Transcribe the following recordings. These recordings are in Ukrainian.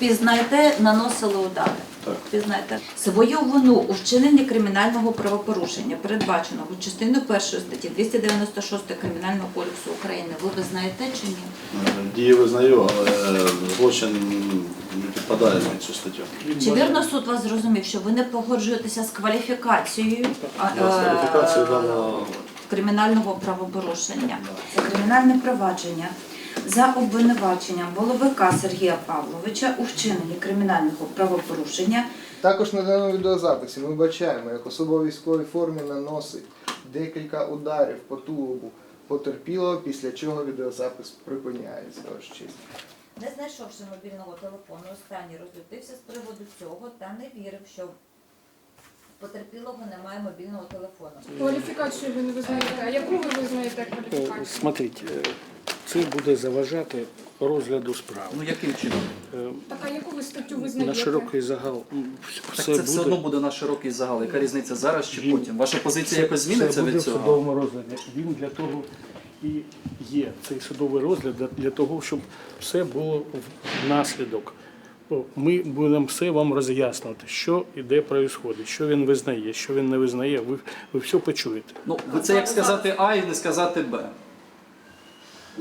Впізнаєте, наносили удари. Так. Впізнаєте. Свою вину у вчиненні кримінального правопорушення, передбаченого частиною першої статті 296 Кримінального кодексу України, ви визнаєте чи ні? Е, Дії визнаю, але злочин не підпадає під цю статтю. Чи вірно суд вас зрозумів, що ви не погоджуєтеся з кваліфікацією а, е, кримінального правопорушення? Це кримінальне провадження за обвинуваченням Воловика Сергія Павловича у вчиненні кримінального правопорушення Також на даному відеозаписі ми бачаємо, як особа у військовій формі наносить декілька ударів по тулубу потерпілого, після чого відеозапис припиняється. Ось честь. Не знайшовши мобільного телефону, останній розлютився з приводу цього та не вірив, що потерпілого немає мобільного телефону. Кваліфікацію ви не визнаєте. А яку ви визнаєте Е, кваліфікацію? Смотрите, е, це буде заважати розгляду справи. Ну яким чином? Е, Так, а яку ви статтю На широкий загал Так це все одно буде. на широкий загал. Яка різниця зараз чи Він- потім? Ваша позиція Це- якось зміниться це буде в судовому розгляді. Він для того і є цей судовий розгляд для- для того, щоб все було внаслідок. Ми будемо все вам роз'яснювати, що і де відбувається, що він визнає, що він не визнає. Ви, ви все почуєте. Ну ви це як сказати А і не сказати Б.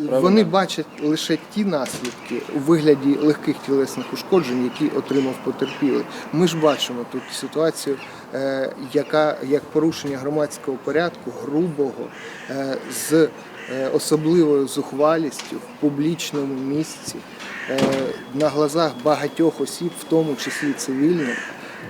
Вони бачать лише ті наслідки у вигляді легких тілесних ушкоджень, які отримав потерпілий. Ми ж бачимо тут ситуацію, е, яка як порушення громадського порядку, грубого, е, з е, особливою зухвалістю в публічному місці, на глазах багатьох осіб, в тому числі цивільних.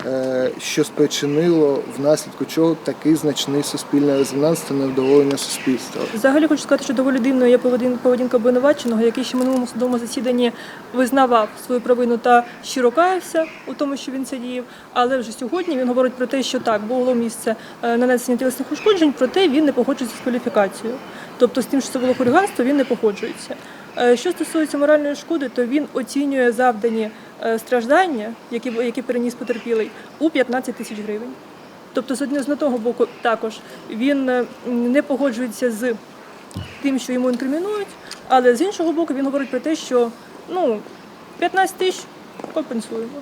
Е, Що спричинило внаслідку чого такий значний суспільний резонанс та невдоволення суспільства. Взагалі хочу сказати, що доволі дивною є поведін- поведінка обвинуваченого, який ще в минулому судовому засіданні визнавав свою провину та щиро каявся у тому, що він це діяв. Але вже сьогодні він говорить про те, що так було місце е, нанесення тілесних ушкоджень, проте він не погоджується з кваліфікацією. Тобто з тим, що це було хуліганство, він не погоджується. Е, Що стосується моральної шкоди, то він оцінює завдані страждання, які, які переніс потерпілий, у 15 тисяч гривень. Тобто, з одного боку, також він е, не погоджується з тим, що йому інкримінують, але з іншого боку, він говорить про те, що ну 15 тисяч компенсуємо.